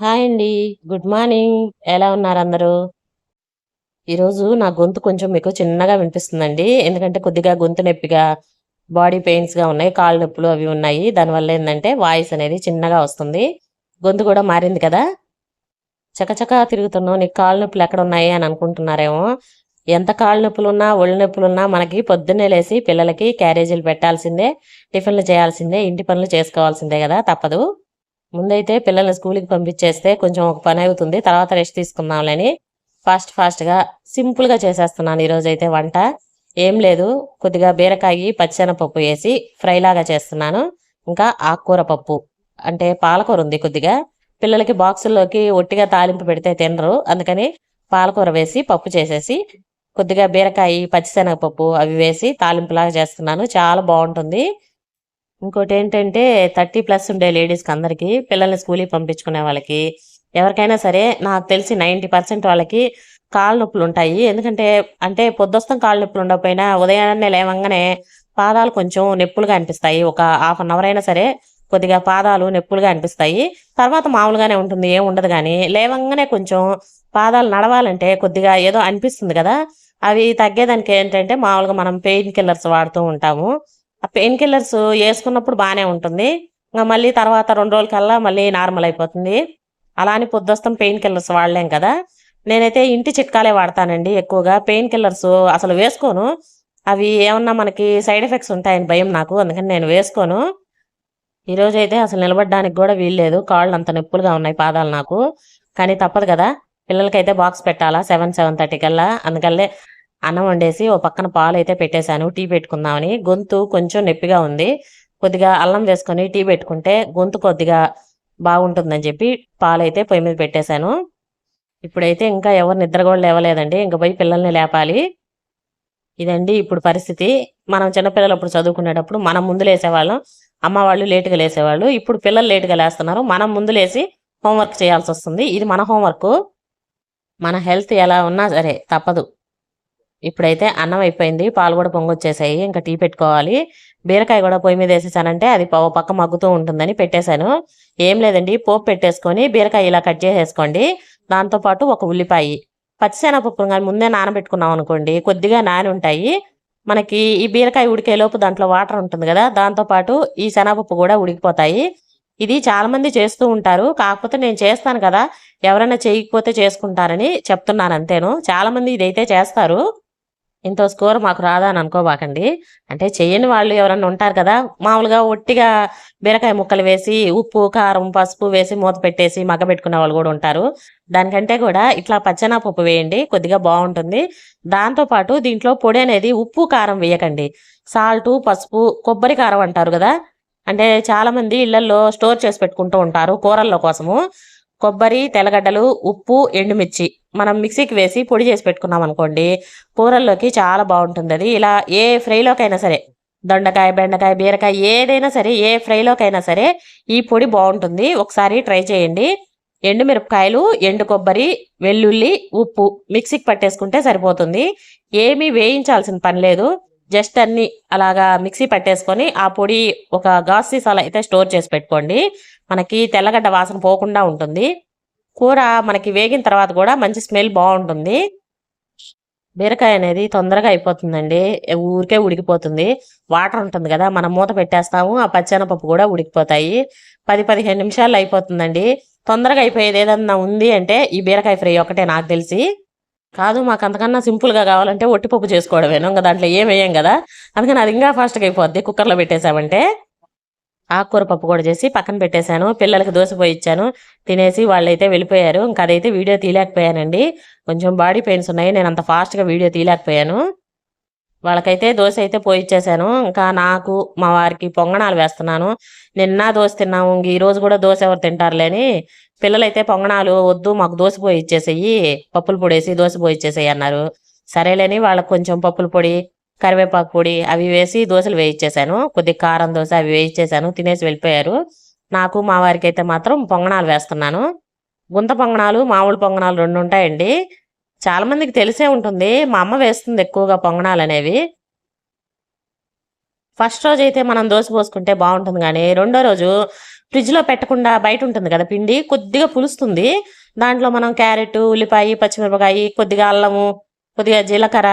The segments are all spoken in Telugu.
హాయ్ అండి. Good morning. ఎలా ఉన్నారు అందరూ? ఈరోజు నా గొంతు కొంచెం మీకు చిన్నగా వినిపిస్తుందండి. ఎందుకంటే కొద్దిగా గొంతు నొప్పిగా, బాడీ పెయిన్స్‌గా ఉన్నాయి. కాళ్ళు నొప్పులు అవి ఉన్నాయి. దానివల్ల ఏంటంటే వాయిస్ అనేది చిన్నగా వస్తుంది. గొంతు కూడా మారింది కదా! చకచకా తిరుగుతున్నావు. నీకు కాళ్ళు నొప్పులు ఎక్కడ ఉన్నాయి అని అనుకుంటున్నారేమో. ఎంత కాళ్ళు నొప్పులున్నా, ఒళ్ళు నొప్పులున్నా మనకి పొద్దున్నే లేసి పిల్లలకి క్యారేజీలు పెట్టాల్సిందే, టిఫిన్‌లు చేయాల్సిందే, ఇంటి పనులు చేసుకోవాల్సిందే కదా తప్పదు. ముందైతే పిల్లల్ని స్కూల్కి పంపించేస్తే కొంచెం ఒక పని అవుతుంది. తర్వాత రెస్ట్ తీసుకుందాంలే ఫాస్ట్ ఫాస్ట్‌గా సింపుల్‌గా చేసేస్తున్నాను ఈరోజు అయితే వంట. ఏం లేదు కొద్దిగా బీరకాయి, పచ్చెనపప్పు వేసి ఫ్రైలాగా చేస్తున్నాను. ఇంకా ఆకుకూర పప్పు. అంటే పాలకూర ఉంది కొద్దిగా. పిల్లలకి బాక్సుల్లోకి ఒట్టిగా తాలింపు పెడితే తినరు. అందుకని పాలకూర వేసి పప్పు చేసేసి, కొద్దిగా బీరకాయి, పచ్చిశనగపప్పు అవి వేసి తాలింపులాగా చేస్తున్నాను. చాలా బాగుంటుంది ఇంకోటి ఏంటంటే థర్టీ ప్లస్ ఉండే లేడీస్‌కి అందరికి పిల్లల్ని స్కూల్కి పంపించుకునే వాళ్ళకి, ఎవరికైనా సరే నాకు తెలిసి 90% వాళ్ళకి కాళ్ళ నొప్పులు ఉంటాయి ఎందుకంటే అంటే పొద్దుస్తం కాళ్ళ నొప్పులు ఉండకపోయినా ఉదయాన్నే లేవంగానే పాదాలు కొంచెం నొప్పులుగా అనిపిస్తాయి. ఒక హాఫ్ అన్ అవర్ అయినా సరే కొద్దిగా పాదాలు నొప్పులుగా అనిపిస్తాయి. తర్వాత మామూలుగానే ఉంటుంది. ఏం ఉండదు కానీ లేవంగానే కొంచెం పాదాలు నడవాలంటే కొద్దిగా ఏదో అనిపిస్తుంది కదా అవి తగ్గేదానికి ఏంటంటే మామూలుగా మనం పెయిన్ కిల్లర్స్ వాడుతూ ఉంటాము. ఆ పెయిన్ కిల్లర్స్ వేసుకున్నప్పుడు బాగానే ఉంటుంది. ఇంకా మళ్ళీ తర్వాత రెండు రోజులకల్లా మళ్ళీ నార్మల్ అయిపోతుంది. అలా అని పొద్దొస్తం పెయిన్ కిల్లర్స్ వాడలేం కదా! నేనైతే ఇంటి చిట్కాలే వాడతానండి ఎక్కువగా. పెయిన్ కిల్లర్స్ అసలు వేసుకోను. అవి ఏమన్నా మనకి సైడ్ ఎఫెక్ట్స్ ఉంటాయని భయం నాకు. అందుకని నేను వేసుకోను. ఈరోజైతే అసలు నిలబడడానికి కూడా వీల్లేదు. కాళ్ళు అంత నొప్పులుగా ఉన్నాయి పాదాలు నాకు. కానీ తప్పదు కదా పిల్లలకైతే బాక్స్ పెట్టాలా 7, 7:30 కల్లా. అందుకల్లే అన్నం వండేసి ఓ పక్కన పాలైతే పెట్టేశాను టీ పెట్టుకుందామని. గొంతు కొంచెం నొప్పిగా ఉంది. కొద్దిగా అల్లం వేసుకొని టీ పెట్టుకుంటే గొంతు కొద్దిగా బాగుంటుందని చెప్పి పాలైతే పొయ్యి మీద పెట్టేశాను. ఇప్పుడైతే ఇంకా ఎవరు నిద్ర కూడా లేవలేదండి. ఇంక పోయి పిల్లల్ని లేపాలి. ఇదండి ఇప్పుడు పరిస్థితి. మనం చిన్నపిల్లలప్పుడు చదువుకునేటప్పుడు మనం ముందు లేసేవాళ్ళం. అమ్మ వాళ్ళు లేటుగా లేసేవాళ్ళు. ఇప్పుడు పిల్లలు లేటుగా లేస్తున్నారు. మనం ముందు లేసి హోంవర్క్ చేయాల్సి వస్తుంది ఇది మన హోంవర్కు. మన హెల్త్ ఎలా ఉన్నా సరే తప్పదు. ఇప్పుడైతే అన్నం అయిపోయింది. పాలు కూడా పొంగొచ్చేసాయి. ఇంకా టీ పెట్టుకోవాలి. బీరకాయ కూడా పొయ్యి మీద వేసేసానంటే అది పక్క మగ్గుతూ ఉంటుందని పెట్టేశాను. ఏం లేదండి పోపు పెట్టేసుకొని బీరకాయ ఇలా కట్ చేసేసుకోండి. దాంతోపాటు ఒక ఉల్లిపాయ పచ్చిశనగపప్పును కానీ ముందే నానబెట్టుకున్నాం అనుకోండి కొద్దిగా నానుంటాయి. మనకి ఈ బీరకాయ ఉడికేలోపు దాంట్లో వాటర్ ఉంటుంది కదా దాంతోపాటు ఈ శనగపప్పు కూడా ఉడికిపోతాయి. ఇది చాలామంది చేస్తూ ఉంటారు. కాకపోతే నేను చేస్తాను కదా! ఎవరైనా చేయకపోతే చేసుకుంటారని చెప్తున్నాను అంతేను. చాలామంది ఇదైతే చేస్తారు. ఇంత స్కోర్ మాకు రాదా అని అనుకోబాకండి. అంటే చేయని వాళ్ళు ఎవరన్నా ఉంటారు కదా! మామూలుగా ఒట్టిగా బీరకాయ ముక్కలు వేసి ఉప్పు, కారం, పసుపు వేసి మూత పెట్టేసి మగ్గబెట్టుకునే వాళ్ళు కూడా ఉంటారు. దానికంటే కూడా ఇట్లా పచ్చెనగపప్పు వేయండి. కొద్దిగా బాగుంటుంది దాంతో పాటు దీంట్లో పొడి అనేది ఉప్పు, కారం వేయకండి. సాల్టు, పసుపు, కొబ్బరి కారం అంటారు కదా అంటే చాలామంది ఇళ్ళలో స్టోర్ చేసి పెట్టుకుంటూ ఉంటారు కూరల్లో కోసము. కొబ్బరి, తెల్లగడ్డలు, ఉప్పు, ఎండుమిర్చి మనం మిక్సీకి వేసి పొడి చేసి పెట్టుకున్నాం అనుకోండి కూరల్లోకి చాలా బాగుంటుంది అది ఇలా ఏ ఫ్రైలోకైనా సరే దొండకాయ, బెండకాయ, బీరకాయ ఏదైనా సరే ఏ ఫ్రైలోకైనా సరే ఈ పొడి బాగుంటుంది ఒకసారి ట్రై చేయండి. ఎండుమిరపకాయలు, ఎండు కొబ్బరి, వెల్లుల్లి, ఉప్పు మిక్సీకి పట్టేసుకుంటే సరిపోతుంది. ఏమీ వేయించాల్సిన పని లేదు. జస్ట్ అన్నీ అలాగా మిక్సీ పట్టేసుకొని ఆ పొడి ఒక గాజు సీసాలో అయితే స్టోర్ చేసి పెట్టుకోండి. మనకి తెల్లగడ్డ వాసన పోకుండా ఉంటుంది. కూర మనకి వేగిన తర్వాత కూడా మంచి స్మెల్ బాగుంటుంది బీరకాయ అనేది తొందరగా అయిపోతుందండి. ఊరికే ఉడికిపోతుంది. వాటర్ ఉంటుంది కదా మనం మూత పెట్టేస్తాము. ఆ పచ్చెనపప్పు కూడా ఉడికిపోతాయి. 10, 15 నిమిషాల్లో అయిపోతుందండి. తొందరగా అయిపోయేది ఏదన్నా ఉంది అంటే ఈ బీరకాయ ఫ్రై ఒకటే నాకు తెలిసి. కాదు మాకు అంతకన్నా సింపుల్‌గా కావాలంటే ఒట్టిపప్పు పప్పు ఇంకా దాంట్లో ఏం వేయం అందుకని అది ఇంకా ఫాస్ట్‌గా అయిపోద్ది కుక్కర్‌లో పెట్టేసామంటే. ఆకుకూర పప్పు కూడా చేసి పక్కన పెట్టేశాను. పిల్లలకి దోశ పోయిచ్చాను. తినేసి వాళ్ళైతే వెళ్ళిపోయారు. ఇంకా అదైతే వీడియో తీయలేకపోయానండి. కొంచెం బాడీ పెయిన్స్ ఉన్నాయి. నేను అంత ఫాస్ట్‌గా వీడియో తీయలేకపోయాను. వాళ్ళకైతే దోశ అయితే పోయిచ్చేసాను ఇంకా నాకు, మా వారికి పొంగనాలు వేస్తున్నాను. నిన్న దోశ తిన్నాము. ఇంగ ఈరోజు కూడా దోశ ఎవరు తింటారులేని పిల్లలైతే పొంగనాలు వద్దు మాకు దోశ పోయి ఇచ్చేసేయి పప్పుల పొడేసి దోశ పోయి ఇచ్చేసేయి అన్నారు. సరేలేని వాళ్ళకి కొంచెం పప్పుల పొడి, కరివేపాకు పొడి అవి వేసి దోశలు వేయించేశాను కొద్దిగా కారం దోశ అవి వేయించేశాను తినేసి వెళ్ళిపోయారు. నాకు, మా వారికి అయితే మాత్రం పొంగనాలు వేస్తున్నాను. గుంత పొంగనాలు, మామూలు పొంగనాలు రెండు ఉంటాయండి. చాలా మందికి తెలిసే ఉంటుంది. మా అమ్మ వేస్తుంది ఎక్కువగా పొంగనాలు అనేవి ఫస్ట్ రోజైతే మనం దోశ పోసుకుంటే బాగుంటుంది కానీ రెండో రోజు ఫ్రిడ్జ్లో పెట్టకుండా బయట ఉంటుంది కదా పిండి కొద్దిగా పులుస్తుంది దాంట్లో మనం క్యారెట్ ఉల్లిపాయ పచ్చిమిరపకాయ కొద్దిగా అల్లము కొద్దిగా జీలకర్ర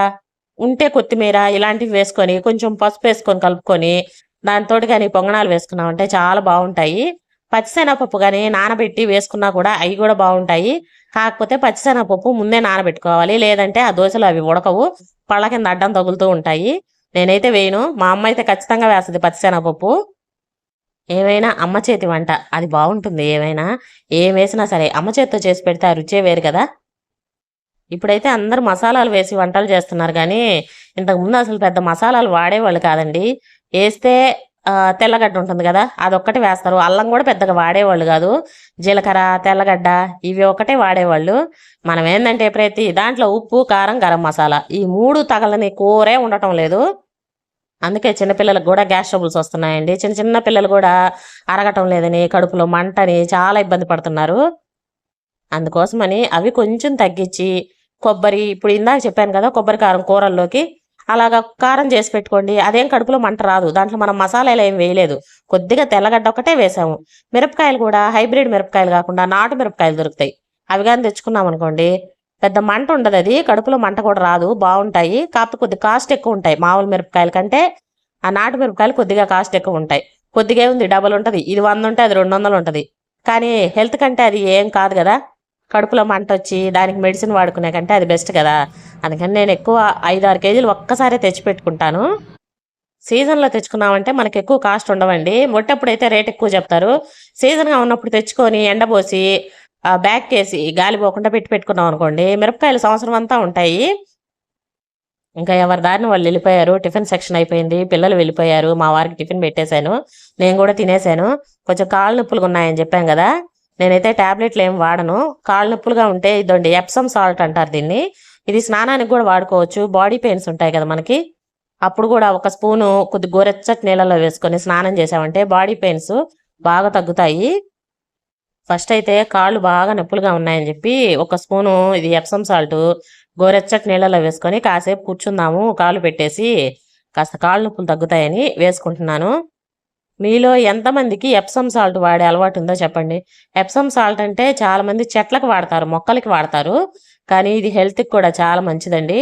ఉంటే కొత్తిమీర ఇలాంటివి వేసుకొని కొంచెం పసుపు వేసుకొని కలుపుకొని దాంతో కానీ పొంగనాలు వేసుకున్నామంటే చాలా బాగుంటాయి. పచ్చిసెనగపప్పు కానీ నానబెట్టి వేసుకున్నా కూడా అవి కూడా బాగుంటాయి. కాకపోతే పచ్చిశనగపప్పు ముందే నానబెట్టుకోవాలి. లేదంటే ఆ దోశలు అవి ఉడకవు. పళ్ళ కింద అడ్డం తగులుతూ ఉంటాయి. నేనైతే వేయను. మా అమ్మ అయితే ఖచ్చితంగా వేస్తుంది పచ్చిసెనగపప్పు ఏమైనా అమ్మ చేతి వంట అది బాగుంటుంది ఏమైనా ఏం వేసినా సరే అమ్మ చేతితో చేసి పెడితే ఆ రుచే వేరు కదా. ఇప్పుడైతే అందరు మసాలాలు వేసి వంటలు చేస్తున్నారు కానీ ఇంతకుముందు అసలు పెద్ద మసాలాలు వాడేవాళ్ళు కాదండి. వేస్తే తెల్లగడ్డ ఉంటుంది కదా అదొక్కటి వేస్తారు. అల్లం కూడా పెద్దగా వాడేవాళ్ళు కాదు. జీలకర్ర తెల్లగడ్డ ఇవి ఒకటే వాడేవాళ్ళు. మనం ఏంటంటే ప్రతి దాంట్లో ఉప్పు కారం గరం మసాలా. ఈ మూడు తగలని కూరే ఉండటం లేదు. అందుకే చిన్నపిల్లలకు కూడా గ్యాస్ ట్రబుల్స్ వస్తున్నాయండి. చిన్న చిన్న పిల్లలు కూడా అరగటం లేదని కడుపులో మంటని చాలా ఇబ్బంది పడుతున్నారు. అందుకోసమని అవి కొంచెం తగ్గించి కొబ్బరి ఇప్పుడు ఇందాక చెప్పాను కదా కొబ్బరి కారం కూరల్లోకి. అలాగా కారం చేసి పెట్టుకోండి. అదేం కడుపులో మంట రాదు. దాంట్లో మనం మసాలాలు ఏం వేయలేదు. కొద్దిగా తెల్లగడ్డ ఒకటే వేసాము. మిరపకాయలు కూడా హైబ్రిడ్ మిరపకాయలు కాకుండా నాటు మిరపకాయలు దొరుకుతాయి. అవి కానీ తెచ్చుకున్నాం అనుకోండి. పెద్ద మంట ఉండదు అది. కడుపులో మంట కూడా రాదు. బాగుంటాయి. కాకపోతే కొద్ది కాస్ట్ ఎక్కువ ఉంటాయి. మామూలు మిరపకాయల కంటే ఆ నాటు మిరపకాయలు కొద్దిగా కాస్ట్ ఎక్కువ ఉంటాయి. కొద్దిగా ఉంది డబల్ ఉంటుంది. ఇది వంద ఉంటే అది రెండు వందలు ఉంటుంది. కానీ హెల్త్ కంటే అది ఏం కాదు కదా. కడుపులో మంట వచ్చి దానికి మెడిసిన్ వాడుకునే కంటే అది బెస్ట్ కదా. అందుకని నేను ఎక్కువ ఐదు ఆరు కేజీలు ఒక్కసారే తెచ్చి పెట్టుకుంటాను. సీజన్లో తెచ్చుకున్నామంటే మనకి ఎక్కువ కాస్ట్ ఉండవండి. మొట్టప్పుడు అయితే రేట్ ఎక్కువ చెప్తారు. సీజన్గా ఉన్నప్పుడు తెచ్చుకొని ఎండబోసి బ్యాక్ వేసి గాలి పోకుండా పెట్టి పెట్టుకున్నాం అనుకోండి మిరపకాయలు సంవత్సరం అంతా ఉంటాయి. ఇంకా ఎవరి దారిని వాళ్ళు వెళ్ళిపోయారు టిఫిన్ సెక్షన్ అయిపోయింది పిల్లలు వెళ్ళిపోయారు మా వారికి టిఫిన్ పెట్టేశాను నేను కూడా తినేశాను. కొంచెం కాళ్ళు నొప్పులుగా ఉన్నాయని చెప్పాను కదా. నేనైతే ట్యాబ్లెట్లు ఏం వాడను. కాళ్ళ నొప్పులుగా ఉంటే ఇదండి ఎప్సమ్ సాల్ట్ అంటారు దీన్ని. ఇది స్నానానికి కూడా వాడుకోవచ్చు. బాడీ పెయిన్స్ ఉంటాయి కదా మనకి. అప్పుడు కూడా ఒక స్పూను కొద్ది గోరెచ్చటి నీళ్ళలో వేసుకొని స్నానం చేసామంటే బాడీ పెయిన్స్ బాగా తగ్గుతాయి. ఫస్ట్ అయితే కాళ్ళు బాగా నొప్పులుగా ఉన్నాయని చెప్పి ఒక స్పూను ఇది ఎప్సమ్ సాల్ట్ గోరెచ్చటి నీళ్ళలో వేసుకొని కాసేపు కూర్చుందాము. కాళ్ళు పెట్టేసి కాస్త కాళ్ళు నొప్పులు తగ్గుతాయని వేసుకుంటున్నాను. మీలో ఎంతమందికి ఎప్సమ్ సాల్ట్ వాడే అలవాటు ఉందో చెప్పండి. ఎప్సమ్ సాల్ట్ అంటే చాలామంది చెట్లకు వాడతారు మొక్కలకి వాడతారు. కానీ ఇది హెల్త్కి కూడా చాలా మంచిదండి.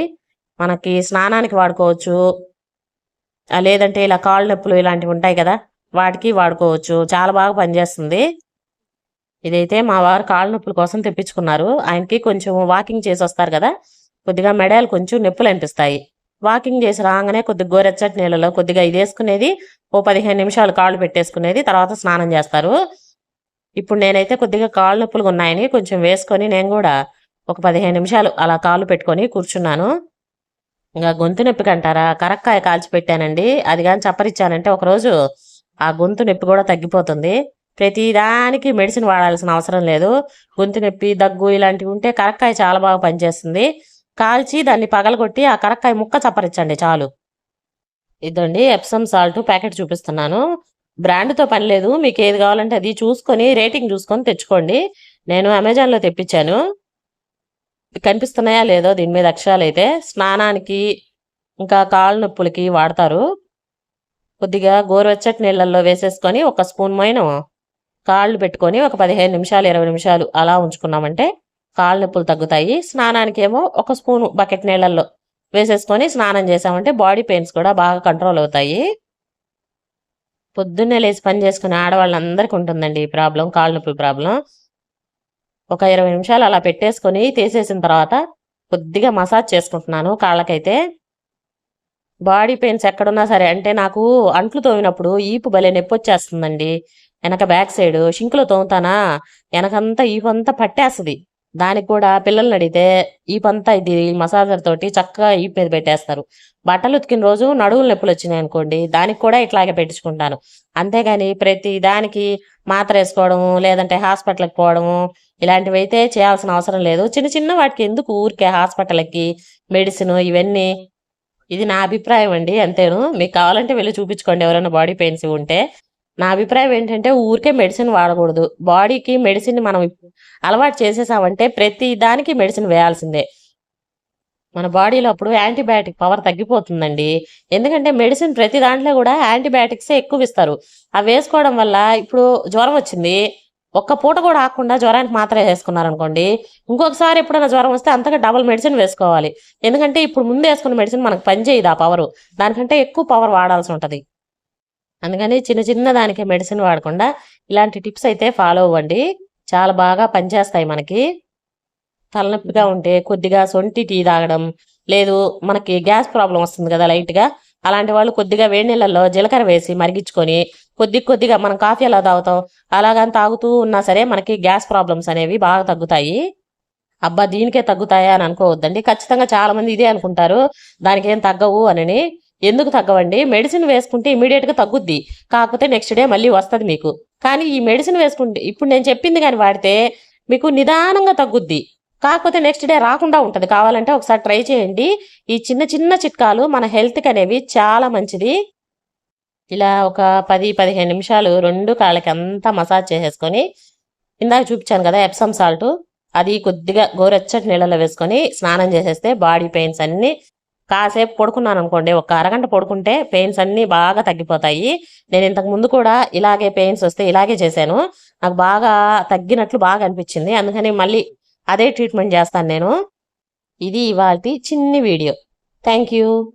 మనకి స్నానానికి వాడుకోవచ్చు. లేదంటే ఇలా కాళ్ళు నొప్పులు ఇలాంటివి ఉంటాయి కదా వాటికి వాడుకోవచ్చు. చాలా బాగా పనిచేస్తుంది. ఇదైతే మా వారు కాళ్ళ నొప్పుల కోసం తెప్పించుకున్నారు. ఆయనకి కొంచెం వాకింగ్ చేసి వస్తారు కదా కొద్దిగా మెడలు కొంచెం నొప్పులు అనిపిస్తాయి. వాకింగ్ చేసి రాగానే కొద్దిగా గోరెచ్చటి నీళ్ళలో కొద్దిగా ఇది వేసుకునేది ఓ పదిహేను నిమిషాలు కాళ్ళు పెట్టేసుకునేది తర్వాత స్నానం చేస్తారు. ఇప్పుడు నేనైతే కొద్దిగా కాళ్ళు నొప్పులుగా ఉన్నాయని కొంచెం వేసుకొని నేను కూడా ఒక పదిహేను నిమిషాలు అలా కాళ్ళు పెట్టుకొని కూర్చున్నాను. ఇంకా గొంతు నొప్పికి అంటారా కరక్కాయ కాల్చి పెట్టానండి. అది కానీ చప్పరిచ్చానంటే ఒకరోజు ఆ గొంతు నొప్పి కూడా తగ్గిపోతుంది. ప్రతి దానికి మెడిసిన్ వాడాల్సిన అవసరం లేదు. గొంతు నొప్పి దగ్గు ఇలాంటివి ఉంటే కరక్కాయ చాలా బాగా పనిచేస్తుంది. కాల్చి దాన్ని పగలగొట్టి ఆ కరక్కాయ ముక్క చప్పరించండి చాలు. ఇదండి ఎప్సమ్ సాల్ట్ ప్యాకెట్ చూపిస్తున్నాను. బ్రాండ్తో పని లేదు. మీకు ఏది కావాలంటే అది చూసుకొని రేటింగ్ చూసుకొని తెచ్చుకోండి. నేను అమెజాన్లో తెప్పించాను. కనిపిస్తున్నాయా లేదో దీని మీద అక్షరాలు అయితే స్నానానికి ఇంకా కాళ్ళ నొప్పులకి వాడతారు. కొద్దిగా గోరువెచ్చటి నీళ్ళల్లో వేసేసుకొని ఒక స్పూన్ మైన కాళ్ళు పెట్టుకొని ఒక పదిహేను నిమిషాలు ఇరవై నిమిషాలు అలా ఉంచుకున్నామంటే కాళ్ళ నొప్పులు తగ్గుతాయి. స్నానానికేమో ఒక స్పూను బకెట్ నీళ్ళల్లో వేసేసుకొని స్నానం చేసామంటే బాడీ పెయిన్స్ కూడా బాగా కంట్రోల్ అవుతాయి. పొద్దున్నే లేచి పని చేసుకునే ఆడవాళ్ళందరికీ ఉంటుందండి ఈ ప్రాబ్లం కాళ్ళ నొప్పుల ప్రాబ్లం. ఒక ఇరవై నిమిషాలు అలా పెట్టేసుకొని తీసేసిన తర్వాత కొద్దిగా మసాజ్ చేసుకుంటున్నాను కాళ్ళకైతే. బాడీ పెయిన్స్ ఎక్కడున్నా సరే అంటే నాకు అంట్లు తోమినప్పుడు ఈపు భలే నొప్పి వచ్చేస్తుందండి. వెనక బ్యాక్ సైడ్ షింకులో తోముతానా? వెనకంతా ఈపు అంతా పట్టేస్తుంది. దానికి కూడా పిల్లల్ని అడిగితే ఈ పంతా ఇది మసాజర్ తోటి చక్కగా ఈ మీద పెట్టేస్తారు. బట్టలు ఉతికిన రోజు నడువులు నొప్పులు వచ్చినాయి అనుకోండి దానికి కూడా ఇట్లాగే పెట్టించుకుంటాను. అంతేగాని ప్రతి దానికి మాత్ర వేసుకోవడము లేదంటే హాస్పిటల్కి పోవడము ఇలాంటివి అయితే చేయాల్సిన అవసరం లేదు. చిన్న చిన్న వాటికి ఎందుకు ఊరికే హాస్పిటల్కి మెడిసిన్ ఇవన్నీ? ఇది నా అభిప్రాయం అండి అంతేను. మీకు కావాలంటే వెళ్ళి చూపించుకోండి ఎవరైనా బాడీ పెయిన్స్ ఉంటే. నా అభిప్రాయం ఏంటంటే ఊరికే మెడిసిన్ వాడకూడదు. బాడీకి మెడిసిన్ మనం అలవాటు చేసేసామంటే ప్రతి దానికి మెడిసిన్ వేయాల్సిందే. మన బాడీలో అప్పుడు యాంటీబయాటిక్ పవర్ తగ్గిపోతుందండి. ఎందుకంటే మెడిసిన్ ప్రతి దాంట్లో కూడా యాంటీబయాటిక్సే ఎక్కువ ఇస్తారు. అవి వేసుకోవడం వల్ల ఇప్పుడు జ్వరం వచ్చింది. ఒక్క పూట కూడా ఆకుండా జ్వరానికి మాత్రమే వేసుకున్నారనుకోండి ఇంకొకసారి ఎప్పుడైనా జ్వరం వస్తే అంతగా డబుల్ మెడిసిన్ వేసుకోవాలి. ఎందుకంటే ఇప్పుడు ముందు వేసుకున్న మెడిసిన్ మనకు పనిచేయదు ఆ పవర్ దానికంటే ఎక్కువ పవర్ వాడాల్సి ఉంటుంది. అందుకని చిన్న చిన్న దానికి మెడిసిన్ వాడకుండా ఇలాంటి టిప్స్ అయితే ఫాలో అవ్వండి. చాలా బాగా పనిచేస్తాయి మనకి. తలనొప్పిగా ఉంటే కొద్దిగా సొంటి టీ తాగడం లేదు మనకి గ్యాస్ ప్రాబ్లం వస్తుంది కదా లైట్గా అలాంటి వాళ్ళు కొద్దిగా వేడి నీళ్ళల్లో జీలకర్ర వేసి మరిగించుకొని కొద్ది కొద్దిగా మనం కాఫీ ఎలా తాగుతాం అలాగని తాగుతూ ఉన్నా సరే మనకి గ్యాస్ ప్రాబ్లమ్స్ అనేవి బాగా తగ్గుతాయి. అబ్బా దీనికే తగ్గుతాయా అని అనుకోవద్దండి. ఖచ్చితంగా చాలామంది ఇదే అనుకుంటారు. దానికి ఏం తగ్గవు అని ఎందుకు తగ్గవండి? మెడిసిన్ వేసుకుంటే ఇమీడియట్గా తగ్గుద్ది. కాకపోతే నెక్స్ట్ డే మళ్ళీ వస్తుంది మీకు. కానీ ఈ మెడిసిన్ వేసుకుంటే ఇప్పుడు నేను చెప్పింది కానీ వాడితే మీకు నిదానంగా తగ్గుద్ది. కాకపోతే నెక్స్ట్ డే రాకుండా ఉంటుంది. కావాలంటే ఒకసారి ట్రై చేయండి. ఈ చిన్న చిన్న చిట్కాలు మన హెల్త్కి అనేవి చాలా మంచిది. ఇలా ఒక పది పదిహేను నిమిషాలు రెండు కాళ్ళకి అంతా మసాజ్ చేసేసుకొని ఇందాక చూపించాను కదా ఎప్సమ్ సాల్ట్ అది కొద్దిగా గోరెచ్చటి నీళ్ళలో వేసుకొని స్నానం చేసేస్తే బాడీ పెయిన్స్ అన్నీ కాసేపు పడుకున్నాను అనుకోండి ఒక అరగంట పడుకుంటే పెయిన్స్ అన్నీ బాగా తగ్గిపోతాయి. నేను ఇంతకు ముందు కూడా ఇలాగే పెయిన్స్ వస్తే ఇలాగే చేశాను. నాకు బాగా తగ్గినట్లు బాగా అనిపించింది. అందుకని మళ్ళీ అదే ట్రీట్మెంట్ చేస్తాను నేను. ఇది ఇవాళ చిన్ని వీడియో. Thank you.